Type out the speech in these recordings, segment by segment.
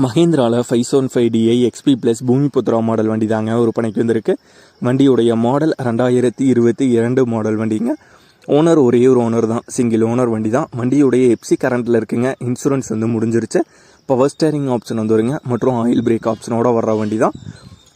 மஹேந்திராவில் five seven five DI XP plus Bhoomiputra model வண்டி தாங்க விற்பனைக்கு வந்திருக்கு. வண்டியுடைய மாடல் ரெண்டாயிரத்தி இருபத்தி இரண்டு மாடல் வண்டிங்க. ஓனர் ஒரே ஒரு ஓனர் தான் சிங்கிள் ஓனர் வண்டி தான். வண்டியுடைய எப்சி கரண்ட்டில் இருக்குங்க இன்சூரன்ஸ் வந்து முடிஞ்சிருச்சு. பவர் ஸ்டேரிங் ஆப்ஷன் வந்து வருங்க மற்றும் ஆயில் பிரேக் ஆப்ஷனோட வர்ற வண்டி தான்.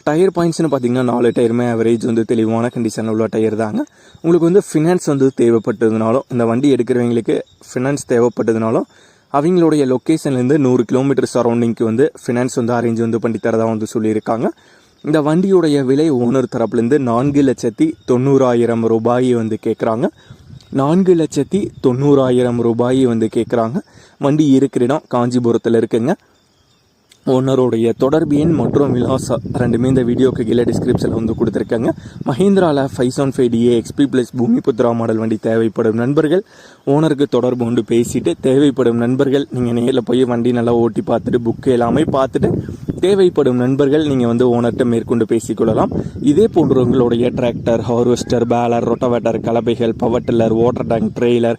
டயர் பாயிண்ட்ஸ்னு பார்த்தீங்கன்னா நாலு டயருமே ஆவரேஜ் வந்து தெளிவான கண்டிஷனில் உள்ள டயர் தாங்க. உங்களுக்கு வந்து ஃபினான்ஸ் வந்து தேவைப்பட்டதுனாலும் இந்த வண்டி எடுக்கிறவங்களுக்கு ஃபினான்ஸ் தேவைப்பட்டதுனாலும் அவங்களுடைய லொக்கேஷன்லேருந்து நூறு கிலோமீட்டர் சரௌண்டிங்க்கு வந்து ஃபினான்ஸ் வந்து அரேஞ்ச் வந்து பண்ணி தரதாக வந்து சொல்லியிருக்காங்க. இந்த வண்டியுடைய விலை ஓனர் தரப்புலேருந்து நான்கு லட்சத்தி தொண்ணூறாயிரம் ரூபாயை வந்து கேட்குறாங்க நான்கு லட்சத்தி தொண்ணூறாயிரம் ரூபாயை வந்து கேட்குறாங்க வண்டி இருக்கிற இடம் காஞ்சிபுரத்தில் இருக்குங்க. ஓனருடைய தொடர்பு எண் மற்றும் விலாசம் ரெண்டுமே இந்த வீடியோக்கு கீழே டிஸ்கிரிப்ஷனில் வந்து கொடுத்துருக்காங்க. மஹேந்திராவில் five seven five DI XP plus Bhoomiputra model வண்டி தேவைப்படும் நண்பர்கள். ஓனருக்கு தொடர்பு கொண்டு பேசிட்டு தேவைப்படும் நண்பர்கள் நீங்கள் நேரில் போய் வண்டி நல்லா ஓட்டி பார்த்துட்டு புக்கு எல்லாமே பார்த்துட்டு தேவைப்படும் நண்பர்கள் நீங்கள் வந்து ஓனர்கிட்ட மேற்கொண்டு பேசிக்கொள்ளலாம். இதே போன்றவங்களுடைய tractor harvester baler rotavator கலபைகள் power tiller water tank trailer